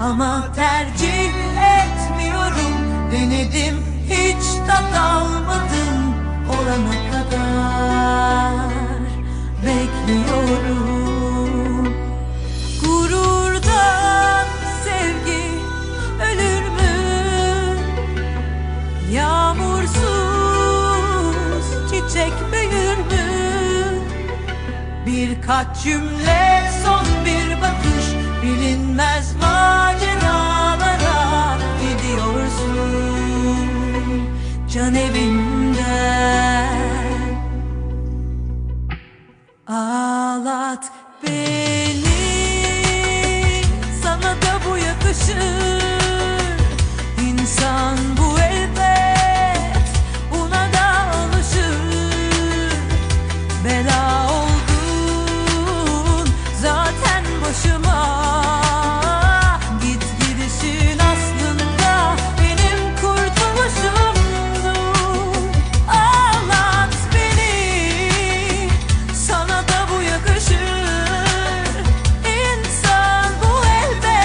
Ama tercih etmiyorum Denedim hiç tat almadım Olana kadar bekliyorum Gururdan sevgi ölür mü? Yağmursuz çiçek büyür mü? Birkaç cümle son bir bakış bilir Uzaktan evimden. Ağlat beni. Sana da bu yakışır. İnsan bu elbet Buna da alışır. Bela oldun Zaten başıma